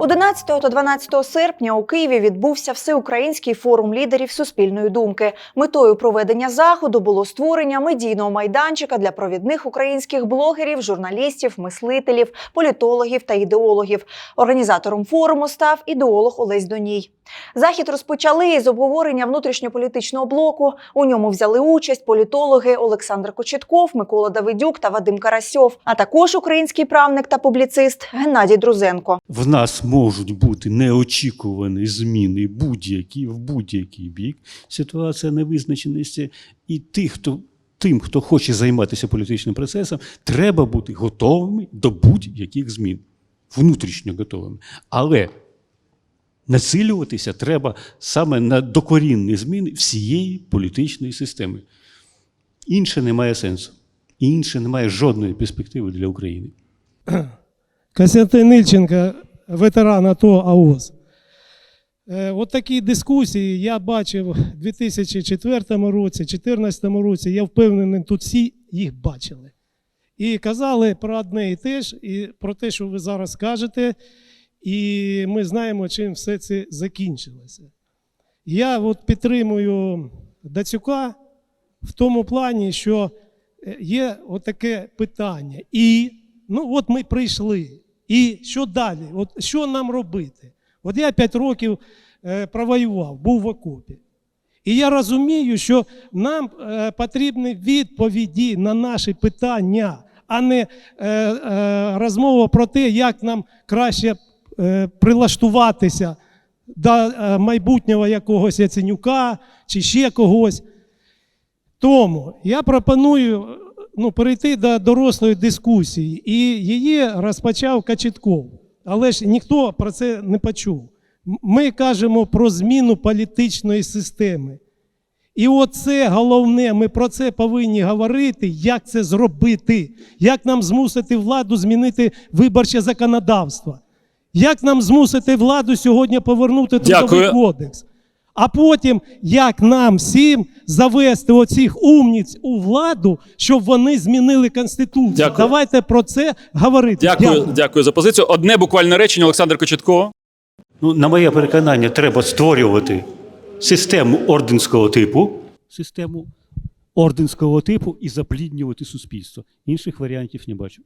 11 та 12 серпня у Києві відбувся всеукраїнський форум лідерів суспільної думки. Метою проведення заходу було створення медійного майданчика для провідних українських блогерів, журналістів, мислителів, політологів та ідеологів. Організатором форуму став ідеолог Олесь Доній. Захід розпочали із обговорення внутрішньополітичного блоку. У ньому взяли участь політологи Олександр Кочетков, Микола Давидюк та Вадим Карасьов, а також український правник та публіцист Геннадій Друзенко. В нас можуть бути неочікувані зміни будь-які в будь-який бік. Ситуація невизначеності. І тих, хто, тим, хто хоче займатися політичним процесом, треба бути готовими до будь-яких змін, внутрішньо готовими. Але націлюватися треба саме на докорінні зміни всієї політичної системи. Інше не має сенсу. Інше не має жодної перспективи для України. Костянтин Ільченко, ветеран АТО АОС. Е, От такі дискусії я бачив у 2004 році, 2014 році. Я впевнений, тут всі їх бачили. І казали про одне і те ж, і про те, що ви зараз кажете, і ми знаємо, чим все це закінчилося. Я от підтримую Дацюка в тому плані, що е, є отаке питання. І ну от ми прийшли. І що далі? От що нам робити? От я 5 років е, провоював, був в окопі. І я розумію, що нам е, потрібні відповіді на наші питання, а не е, розмова про те, як нам краще прилаштуватися до майбутнього якогось Яценюка чи ще когось. Тому я пропоную ну, перейти до дорослої дискусії, і її розпочав Качетков. Але ж ніхто про це не почув. Ми кажемо про зміну політичної системи. І оце головне, ми про це повинні говорити, як це зробити, як нам змусити владу змінити виборче законодавство, як нам змусити владу сьогодні повернути трудовий кодекс. А потім, як нам всім завести оцих умніць у владу, щоб вони змінили Конституцію. Дякую. Давайте про це говорити. Дякую, дякую за позицію. Одне буквальне речення, Олександр Кочетко. Ну, на моє переконання, треба створювати систему орденського типу, систему орденського типу і запліднювати суспільство. Інших варіантів не бачу.